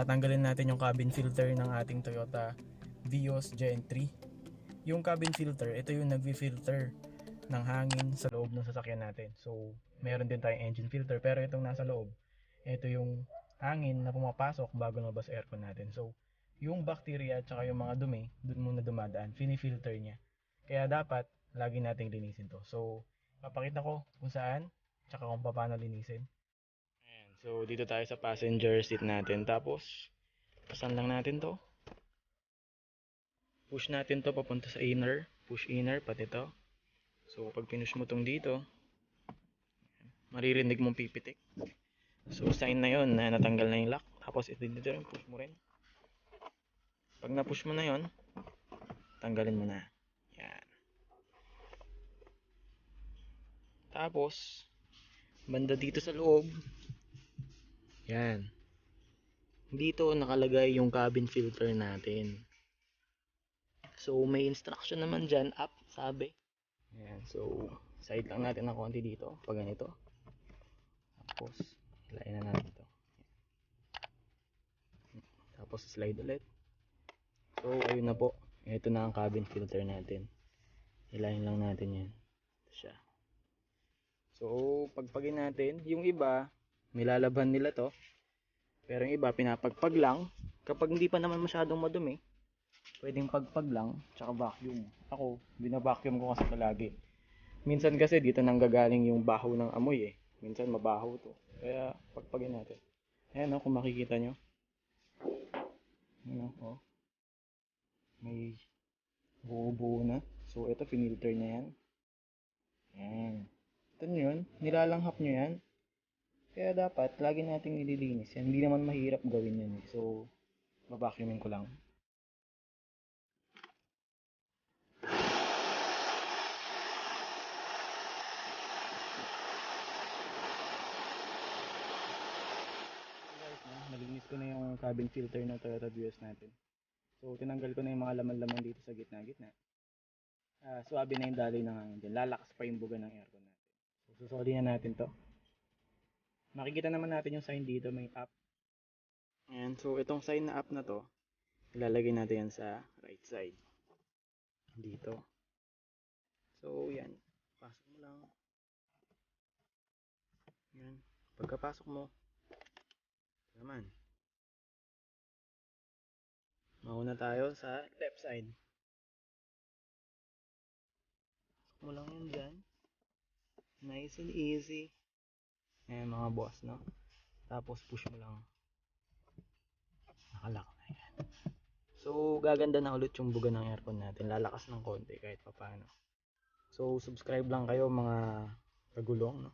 tatanggalin natin yung cabin filter ng ating Toyota Vios Gen 3. Yung cabin filter, ito yung nagfi-filter ng hangin sa loob ng sasakyan natin. So, meron din tayong engine filter pero itong nasa loob, ito yung hangin na pumapasok bago lumabas aircon natin. So, yung bacteria at saka yung mga dumi, dun muna dumadaan, fini-filter niya. Kaya dapat, lagi nating linisin to. So, papakita ko kung saan, tsaka kung paano linisin. So dito tayo sa passenger seat natin. Tapos, pasan lang natin to. Push natin to papunta sa inner. Push inner, pati to. So, pag pinush mo tong dito, maririnig mong pipitik. So, sign na yon na natanggal na yung lock. Tapos, ito dito rin, push mo rin. Pag na-push mo na yon tanggalin mo na. Yan. Tapos, banda dito sa loob, yan. Dito nakalagay yung cabin filter natin. So, may instruction naman dyan, up, sabi. Yan, so, side lang natin ng konti dito, pag ganito. Tapos, hilain na natin ito. Tapos, slide ulit. So, ayun na po. Ito na ang cabin filter natin. Hilahin lang natin yan. Ito siya. So, pagpagin natin, yung iba, nilalaban nila to. Pero yung iba, pinapagpag lang. Kapag hindi pa naman masyadong madumi, pwedeng pagpag lang, tsaka vacuum. Ako, binabacuum ko kasi palagi. Minsan kasi dito nanggagaling yung baho ng amoy eh. Minsan mabaho to. Kaya pagpagin natin. Ayan o, kung makikita nyo. Ayan o. May buo-buo na. So, ito, finilter na yan. Yan. Ito nyo yun. Nilalanghap nyo yan. Kaya dapat, lagi nating nililinis. Hindi naman mahirap gawin yan. eh. So, babacuumin ko lang. nalinis ko na yung cabin filter ng Toyota Vios natin. So, tinanggal ko na yung mga laman-laman dito sa gitna-gitna. Ah, swabe na yung daloy ng hangin dyan. Lalakas pa yung buga ng aircon natin. So, susoli na natin to. Makikita naman natin yung sign dito, may up. Ayan, so itong sign na up na to, ilalagay natin yan sa right side. Dito. So, yan. Pasok mo lang. Yan. Pagkapasok mo, naman. Mauna tayo sa left side. Pasok mo lang yan dyan. Nice and easy. Ayan mga boss, no? Tapos push mo lang. Nakalock na yan. So, gaganda na ulit yung buga ng aircon natin. Lalakas ng konti kahit papano. So, subscribe lang kayo mga kagulong, no?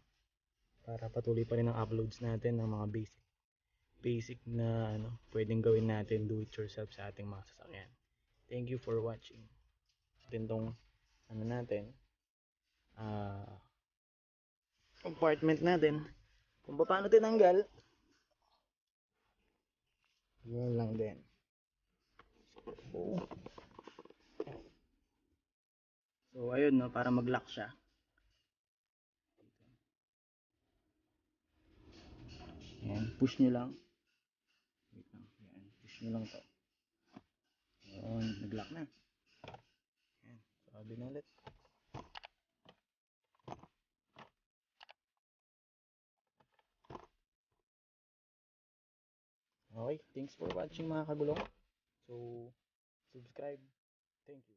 Para patuloy pa rin ang uploads natin ng mga basic basic na ano, pwedeng gawin natin do it yourself sa ating mga sasakyan. Thank you for watching. Atin tong ano natin ah compartment natin kung paano tinanggal yun lang din so, ayun no para mag lock siya Ayan, push nyo lang. Wait lang. Ayan, push nyo lang to. Ayan, nag-lock na. Ayan, sabi na ulit. Okay, thanks for watching mga kagulong. So, subscribe. Thank you.